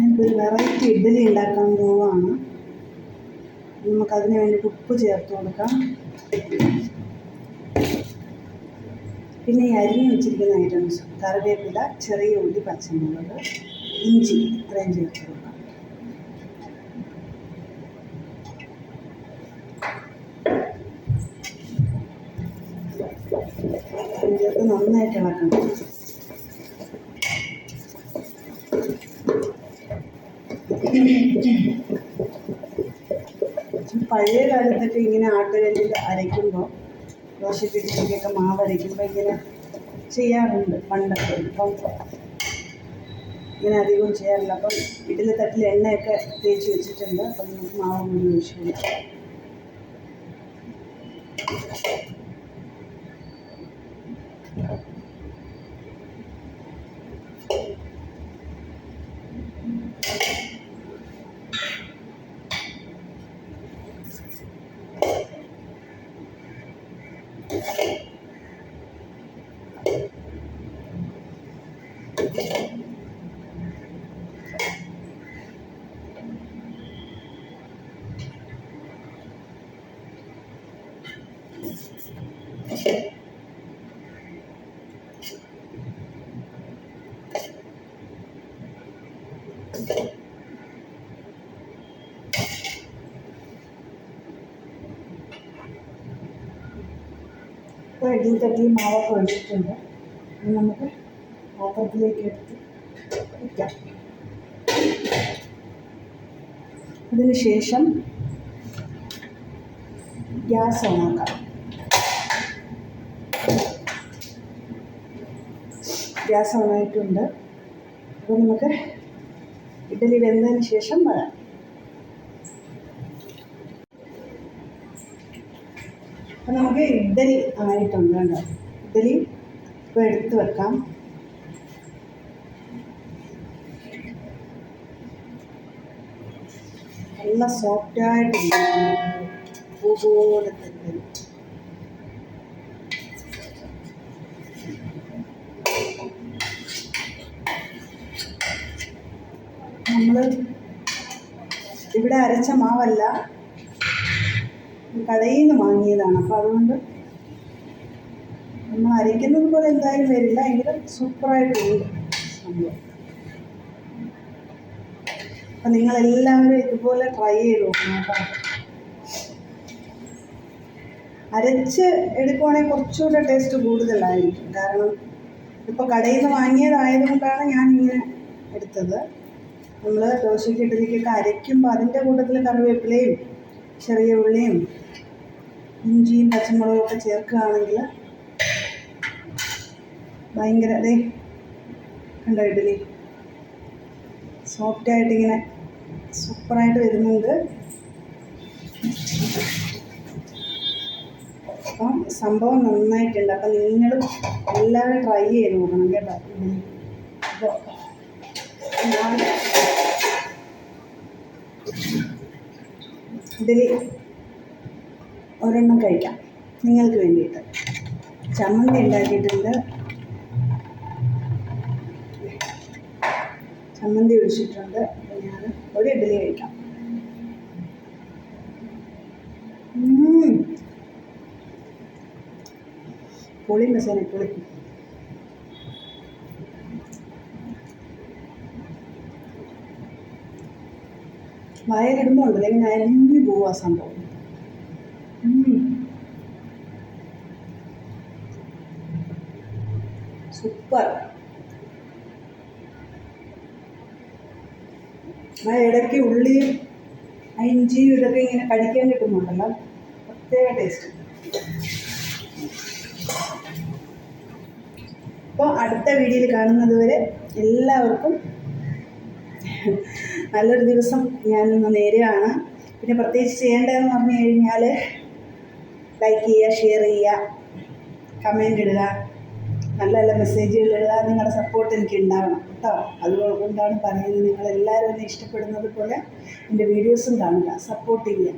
ഒരു വെറൈറ്റി ഇഡ്ഡലി ഉണ്ടാക്കാൻ പോവാണ്. നമുക്കതിന് വേണ്ടിയിട്ട് ഉപ്പ് ചേർത്ത് കൊടുക്കാം. പിന്നെ ഈ അരിഞ്ഞ് വെച്ചിരിക്കുന്ന ഐറ്റംസ്. കറിവേപ്പില ചെറിയ ഉള്ളി പച്ചമുളക് ഇഞ്ചി ഇത്രയും ചേർത്ത് കൊടുക്കാം. ചേർത്ത് നന്നായിട്ട് ഇളക്കണം. പഴയ കാലത്തൊക്കെ ഇങ്ങനെ ആട്ടുകല്ലിൽ അരയ്ക്കുമ്പോൾ ദോശപ്പിടിക്കൊക്കെ മാവ് അരയ്ക്കുമ്പോൾ ഇങ്ങനെ ചെയ്യാറുണ്ട് പണ്ടൊക്കെ. ഇപ്പം ഇങ്ങനെ അധികം ചെയ്യാറില്ല. അപ്പം ഇഡ്ഡലി തട്ടിൽ എണ്ണയൊക്കെ തേച്ച് വെച്ചിട്ടുണ്ട്. അപ്പം നമുക്ക് മാവ് ഒഴിച്ചു ഇപ്പോൾ ഇഡ്ഡലി തട്ടിൽ മാവൊക്കെ ഒഴിച്ചിട്ടുണ്ട് ഇനി നമുക്ക് പാത്രത്തിലേക്ക് എടുത്ത് വയ്ക്കാം അതിനുശേഷം ഗ്യാസ് ഓണാക്കാം ഗ്യാസ് ഓണായിട്ടുണ്ട് അപ്പോൾ നമുക്ക് ഇഡ്ഡലി വെന്തതിന് ശേഷം അപ്പം നമുക്ക് ഇഡ്ഡലി ആയിട്ടുണ്ട് ഇഡ്ഡലി ഇപ്പോൾ എടുത്ത് വെക്കാം. നല്ല സോഫ്റ്റ് പോലത്തെ ഇഡ്ഡലി നമ്മൾ ഇവിടെ അരച്ച മാവല്ല. കടയിൽ നിന്ന് വാങ്ങിയതാണ്. അപ്പോൾ അതുകൊണ്ട് നമ്മൾ അരയ്ക്കുന്നത് പോലെ എന്തായാലും വരില്ല. എങ്കിലും സൂപ്പറായിട്ടുണ്ട് സംഭവം അപ്പം നിങ്ങളെല്ലാവരും ഇതുപോലെ ട്രൈ ചെയ്ത് നോക്കണം കേട്ടോ. അരച്ച് എടുക്കുവാണെങ്കിൽ കുറച്ചുകൂടെ ടേസ്റ്റ് കൂടുതലായിരിക്കും. കാരണം ഇപ്പോൾ കടയിൽ നിന്ന് വാങ്ങിയതായതുകൊണ്ടാണ് ഞാനിങ്ങനെ എടുത്തത്. നമ്മൾ ദോശയ്ക്ക് ഇഡലിക്കൊക്കെ അരയ്ക്കുമ്പോൾ അതിന്റെ കൂട്ടത്തിൽ കറിവേപ്പിലയും ചെറിയ ഉള്ളിയും ഇഞ്ചിയും പച്ചമുളകും ഒക്കെ ചേർക്കുകയാണെങ്കിൽ ഭയങ്കര അതെ കണ്ടോ ഇഡലി? സോഫ്റ്റായിട്ടിങ്ങനെ സൂപ്പറായിട്ട് വരുന്നുണ്ട്. അപ്പം സംഭവം നന്നായിട്ടുണ്ട്. അപ്പം നിങ്ങളും എല്ലാവരും ട്രൈ ചെയ്ത് നോക്കണം കേട്ടോ. ഇതിൽ ഒരെണ്ണം കഴിക്കാം. നിങ്ങൾക്ക് വേണ്ടിയിട്ട്. ചമ്മന്തി ഉണ്ടാക്കിയിട്ടുണ്ട്. ചമ്മന്തി ഒഴിച്ചിട്ടുണ്ട്. ഞാൻ ഒരു ഇഡ്ഡലി കഴിക്കാം. പൊളി മസാല പൊളി. വയലിടുമ്പോൾ ഉണ്ടല്ലോ ഇങ്ങനെ അരിഞ്ഞു പോവാ സംഭവം. സൂപ്പർ. ആ ഇടയ്ക്ക് ഉള്ളിയും ഇഞ്ചിയും ഇതൊക്കെ ഇങ്ങനെ കടിക്കാൻ കിട്ടുന്നുണ്ടല്ലോ. പ്രത്യേക ടേസ്റ്റ് അപ്പോൾ അടുത്ത വീഡിയോയിൽ കാണുന്നത് വരെ എല്ലാവർക്കും നല്ലൊരു ദിവസം ഞാനിന്ന് നേരെയാണ്. പിന്നെ പ്രത്യേകിച്ച് ചെയ്യേണ്ടതെന്ന് പറഞ്ഞു കഴിഞ്ഞാൽ ലൈക്ക് ചെയ്യുക ഷെയർ ചെയ്യുക കമന്റ് ഇടുക. നല്ല നല്ല മെസ്സേജുകൾ എഴുതാൻ നിങ്ങളുടെ സപ്പോർട്ട് എനിക്ക് ഉണ്ടാവണം കേട്ടോ അതുകൊണ്ടാണ് പറയുന്നത് നിങ്ങളെല്ലാവരും എന്നെ ഇഷ്ടപ്പെടുന്നത് പോലെ എന്റെ വീഡിയോസും കാണുക. സപ്പോർട്ട് ചെയ്യുക